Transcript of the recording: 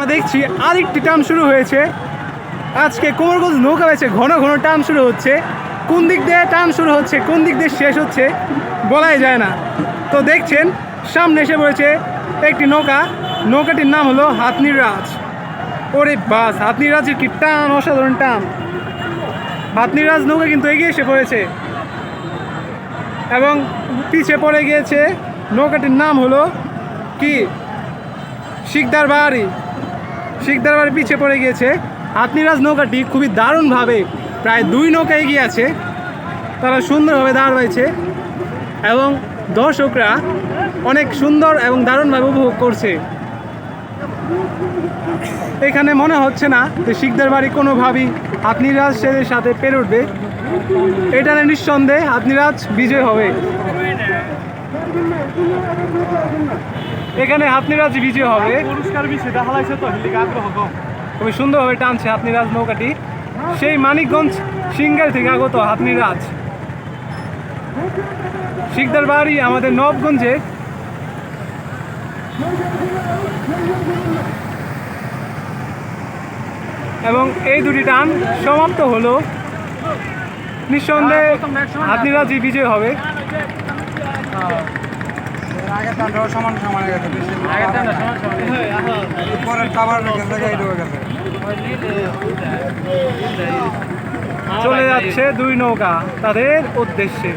আমরা দেখছি আরেকটি টান শুরু হয়েছে। আজকে কোমরগঞ্জ নৌকা বেছে ঘন ঘন টান শুরু হচ্ছে। কোন দিক দিয়ে টান শুরু হচ্ছে, কোন দিক দিয়ে শেষ হচ্ছে, বলাই যায় না। তো দেখছেন, সামনে এসে পড়েছে একটি নৌকা। নৌকাটির নাম হলো হাতনির রাজ ওরে বাস হাতনির রাজের কি টান, অসাধারণ টান। হাতনির রাজ নৌকা কিন্তু এগিয়ে এসে পড়েছে। এবং পিছে পড়ে গিয়েছে, নৌকাটির নাম হলো কি? শিকদার বাড়ি শিকদার বাড়ি পিছে পড়ে গিয়েছে। হাতনিরাজ নৌকাটি খুবই দারুণভাবে প্রায় দুই নৌকা এগিয়ে আছে। তারা সুন্দরভাবে দাঁড় রয়েছে এবং দর্শকরা অনেক সুন্দর এবং দারুণভাবে উপভোগ করছে। এখানে মনে হচ্ছে না যে শিকদার বাড়ি কোনোভাবেই হাতনিরাজ সেদের সাথে পেরে উঠবে। এটা নিঃসন্দেহে হাতনিরাজ বিজয় হবে। এখানে হাতনিরাজ বিজয় হবে। পুরস্কার বিষয় দেখা লাগছে তো হিলিকে আগ্রহ কম। খুবই সুন্দরভাবে টানছে হাতনিরাজ নৌকাটি। সেই মানিকগঞ্জ সিঙ্গার থেকে আগত হাতনিরাজ। শিকদার বাড়ি আমাদের নবগঞ্জে। এবং এই দুটি টান সমাপ্ত হলো। নিঃসন্দেহে হাতনিরাজই বিজয় হবে। আগের টানটাও সমান সমান হয়ে গেছে পরের টাবার গেছে গাড়ি ঢুকে গেছে চলে যাচ্ছে দুই নৌকা তাদের উদ্দেশ্যে